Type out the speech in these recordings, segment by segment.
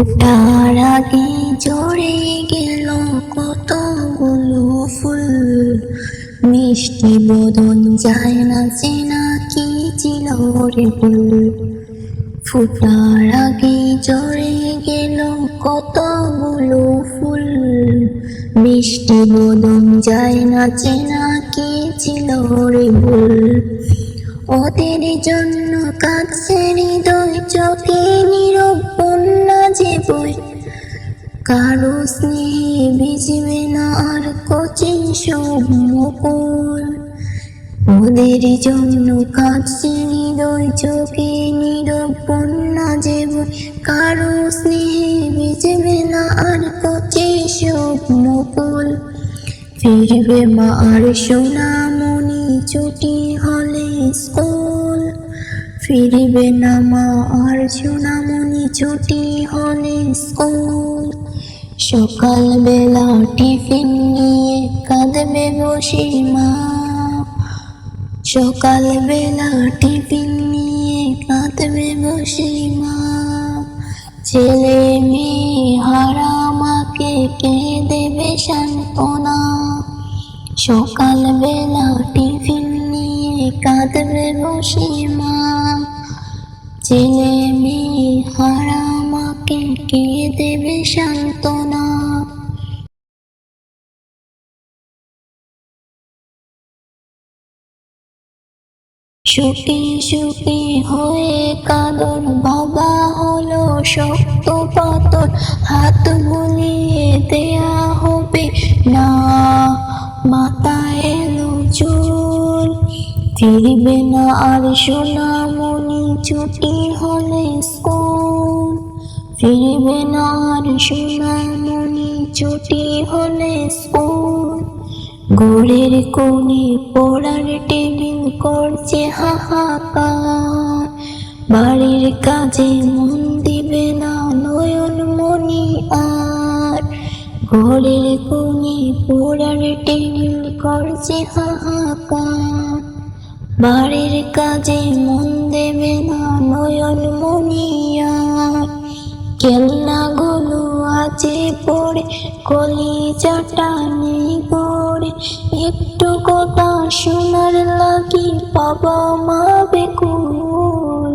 ফোটার আগে ঝরে গেল কতগুলো ফুল। মিষ্টি বদন যায় না চেনা কি ছিল রে ফুল। ফোটার আগে ঝরে গেল কতগুলো ফুল। মিষ্টি বদন যায় না চেনা কি ছিল রে ভুল ওদের জন্য কাছে হৃদয় চোখে বই কারও স্নেহে ভিজবে না আর কচিন সব মুকুল। ওদের জন্য কাছে হৃদয় চোখে নীরব যে বই। কারও স্নেহে ভিজবে না আর কচিন সব মুকুল। ফিরবে মা আর সোনামণি ছুটি হলে স্কুল। ফিরবে না মা আর সোনামণি ছুটি হলে স্কুল। সকালবেলা টিফিন নিয়ে কাঁদবে বসে মা। সকালবেলা টিফিন নিয়ে কাঁদবে বসে মা। ছেলে মেয়ে হারা মাকে কে দেবে সান্ত্বনা সকালবেলা টিফিন নিয়ে কাঁদবে বসে মা। ছেলে মেয়ে হারা মাকে কে দেবে সান্ত্বনা? সুখে সুখে হয়ে কাদর, বাবা হলো শক্ত পাতর হাত বুলিয়ে দেয়া হবে না। মাথায় ফিরবে না আর সোনামণি ছুটি হলে স্কুল। ফিরবে না আর সোনামণি ছুটি হলে স্কুল। গোড়ের কোণে পড়ার টেবিল করছে হাহাকার। বাড়ির কাজে মন দিবে না নয়ন মনি আর। ঘরের কোণে পড়ার টেবিল করছে হাহাকার। বাড়ির কাজে মন দেবে না নয়ন মনি আর কেল্লাগুলো আছে পড়ে কলি চাটানি পড়ে। একটু কথা শোনার লাগি বাবা মা বেকুল।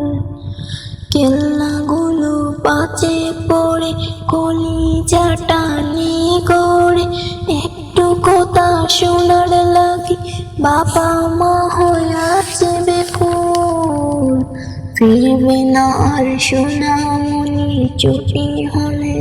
কেল্লাগুলো পাচে পড়ে কলি চাটানি করে শোনার লাগি বাবা মা হয়ে আছে বেকুল ফিরবে না আর সোনামণি চুপি হলে